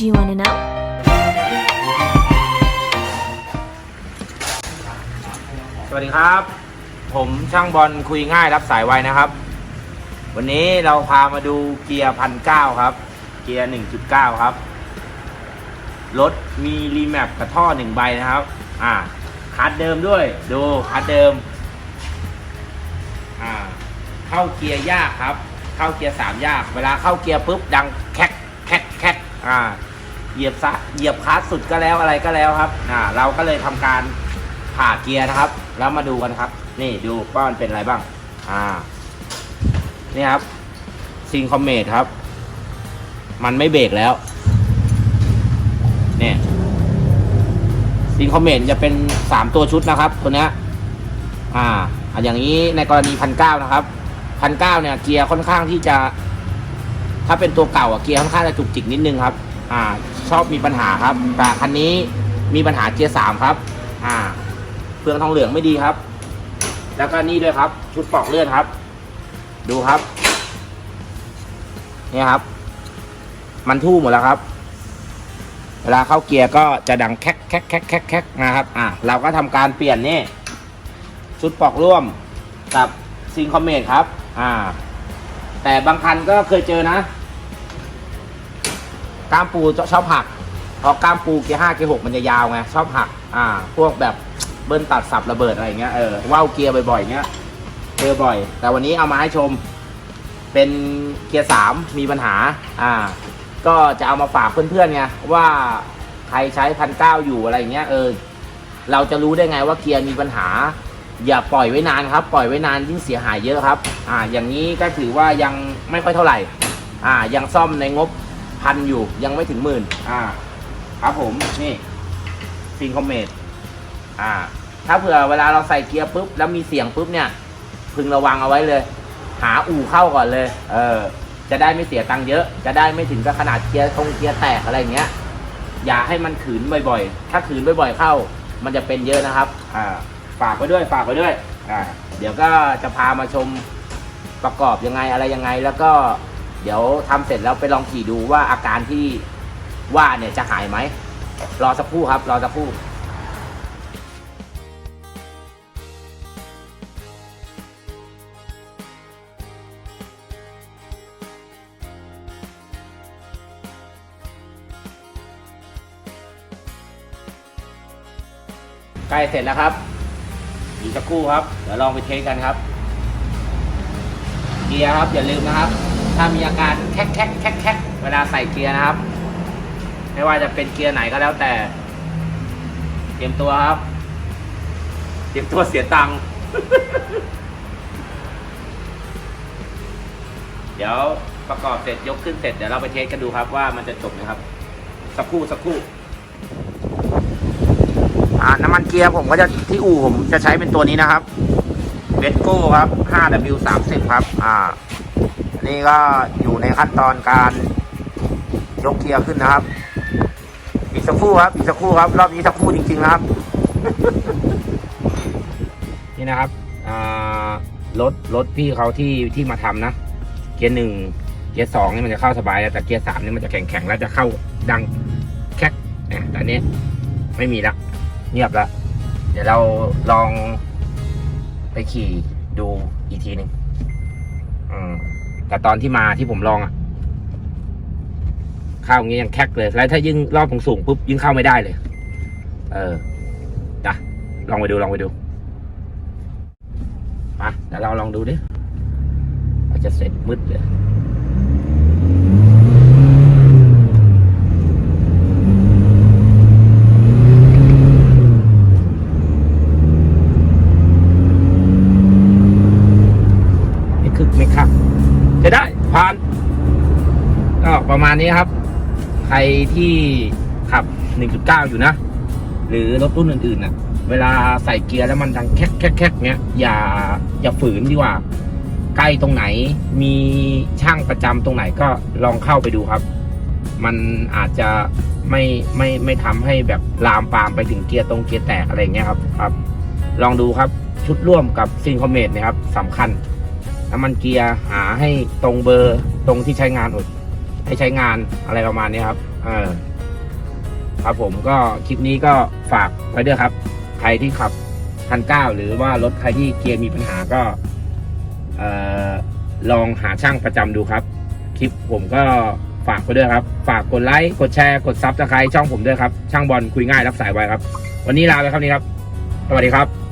Do you want to know? สวัสดีครับ ผมช่างบอลคุยง่ายรับสายไวนะครับ วันนี้เราพามาดูเกียร์พันเก้าครับ เกียร์หนึ่งจุดเก้าครับ รถมีรีแมปกระท่อหนึ่งใบนะครับ อ่าคัดเดิมด้วย ดูคัดเดิม อ่า เข้าเกียร์ยากครับ เข้าเกียร์สามยาก เวลาเข้าเกียร์ปุ๊บดังแคกแคกแคกอ่า เหยียบซะเหยียบคลัสสุดก็แล้วอะไรก็แล้วครับอ่าเราก็เลยทำการผ่าเกียร์นะครับ แล้วมาดูกันครับ นี่ดูว่ามันเป็นอะไรบ้าง อ่า นี่ครับซิงคอมเมดครับ มันไม่เบรกแล้ว เนี่ยซิงคอมเมดจะเป็นสามตัวชุดนะครับ ตัวเนี้ยอ่าอะอย่างนี้ในกรณีพันเก้านะครับพันเก้าเนี่ยเกียร์ค่อนข้างที่จะ ถ้าเป็นตัวเก่าอะเกียร์ค่อนข้างจะจุกจิกนิดนึงครับ อ่าชอบมีปัญหาครับ แต่คันนี้มีปัญหาเกียร์สามครับ อ่าเฟืองทองเหลืองไม่ดีครับ แล้วก็นี่ด้วยครับ ชุดปลอกเลือดครับ ดูครับเนี่ยครับ มันทู่หมดแล้วครับ เวลาเข้าเกียร์ก็จะดังแคกแคกแคกแคกแคกนะครับ อ่าเราก็ทำการเปลี่ยนนี่ชุดปลอกร่วมกับซิงคอมเมดครับ อ่า แต่บางคันก็เคยเจอนะ ก้ามปูชอบหักเพราะก้ามปูเกียร์ห้าเกียร์หกมันจะยาวไงชอบหัก อ่า พวกแบบเบิ้ลตัดสับระเบิดอะไรเงี้ยเออว่าวเกียร์บ่อยๆเงี้ยเจอบ่อย แต่วันนี้เอามาให้ชม เป็นเกียร์สามมีปัญหา อ่า ก็จะเอามาฝากเพื่อนๆไงว่าใครใช้พันเก้าอยู่อะไรเงี้ยเออเราจะรู้ได้ไงว่าเกียร์มีปัญหา อย่าปล่อยไว้นานครับ ปล่อยไว้นานยิ่งเสียหายเยอะครับ อ่า อย่างนี้ก็ถือว่ายังไม่ค่อยเท่าไหร่ อ่า ยังซ่อมในงบ พันอยู่ยังไม่ถึงหมื่นอ่า ครับผมนี่ฟินคอมเมดอ่า ถ้าเผื่อเวลาเราใส่เกียร์ปุ๊บแล้วมีเสียงปุ๊บเนี่ย พึงระวังเอาไว้เลย หาอู่เข้าก่อนเลย เออ จะได้ไม่เสียตังค์เยอะ จะได้ไม่ถึงกับขนาดเกียร์ตรงเกียร์แตกอะไรอย่างเงี้ย อย่าให้มันขืนบ่อยๆ ถ้าขืนบ่อยๆเข้า มันจะเป็นเยอะนะครับ อ่า ฝากไว้ด้วยฝากไว้ด้วย อ่า เดี๋ยวก็จะพามาชมประกอบยังไงอะไรยังไงแล้วก็ เดี๋ยวทำเสร็จแล้วไปลองขี่ดูว่าอาการที่ว่าเนี่ยจะหายไหม รอสักครู่ครับ รอสักครู่ใกล้เสร็จแล้วครับอีกสักครู่ครับ เดี๋ยวลองไปเทสกันครับ เกียร์ครับ อย่าลืมนะครับ ถ้ามีอาการแคกแคกแคกแคกเวลาใส่เกียร์นะครับ ไม่ว่าจะเป็นเกียร์ไหนก็แล้วแต่ เตรียมตัวครับ เตรียมตัวเสียตังค์ เดี๋ยวประกอบเสร็จยกขึ้นเสร็จเดี๋ยวเราไปเทสกันดูครับว่ามันจะจบไหมครับ สักครู่สักครู่อ่าน้ำมันเกียร์ผมก็จะที่อู่ผมจะใช้เป็นตัวนี้นะครับเวสโก้ครับ 5W30 ครับ อ่า นี่ก็อยู่ในขั้นตอนการยกเกียร์ขึ้นนะครับ อีกสักครู่ครับอีกสักครู่ครับ รอบนี้สักครู่จริงๆนะครับ นี่นะครับรถรถพี่เขาที่ที่มาทำนะ เกียร์หนึ่งเกียร์สองนี่มันจะเข้าสบายแล้วแต่เกียร์สามนี่มันจะแข็งแข็งๆแล้วจะเข้าดังแคกเนี่ยแต่อันนี้ไม่มีละเงียบล้วเดี๋ยวเราลองไปขี่ดูอีกทีหนึ่งอืม แต่ตอนที่มาที่ผมลองอะเข้าอย่างนี้ยังแคกเลย แล้วถ้ายิ่งรอบสูงปุ๊บยิ่งเข้าไม่ได้เลย เออจ้ะลองไปดูลองไปดูมาเดี๋ยวเราลองดูดิอาจจะเสร็จมืดเลย ไม่คึกไม่คัก จะได้ผ่านก็ประมาณนี้ครับ ใครที่ขับ 1.9 อยู่นะ หรือรถรุ่นอื่นๆน่ะเวลาใส่เกียร์แล้วมันดังแคกแคกแคกเนี้ยอย่าอย่าฝืนดีกว่า ใกล้ตรงไหนมีช่างประจำตรงไหนก็ลองเข้าไปดูครับ มันอาจจะไม่ไม่ไม่ทำให้แบบลามปามไปถึงเกียร์ตรงเกียร์แตกอะไรเงี้ยครับครับ ลองดูครับชุดร่วมกับซิงคอมเมดนะครับสำคัญ น้ำมันเกียร์หาให้ตรงเบอร์ตรงที่ใช้งานอดให้ใช้งานอะไรประมาณนี้ครับเออครับผมก็คลิปนี้ก็ฝากไว้ด้วยครับ ใครที่ขับพันเก้าหรือว่ารถใครที่เกียร์มีปัญหาก็เอ่อลองหาช่างประจำดูครับ คลิปผมก็ฝากไปด้วยครับ ฝากกดไลค์ กดแชร์ กดซับสไครต์ช่องผมด้วยครับ ช่างบอลคุยง่ายรับสายไวครับ วันนี้ลาไปครับนี้ครับ สวัสดีครับ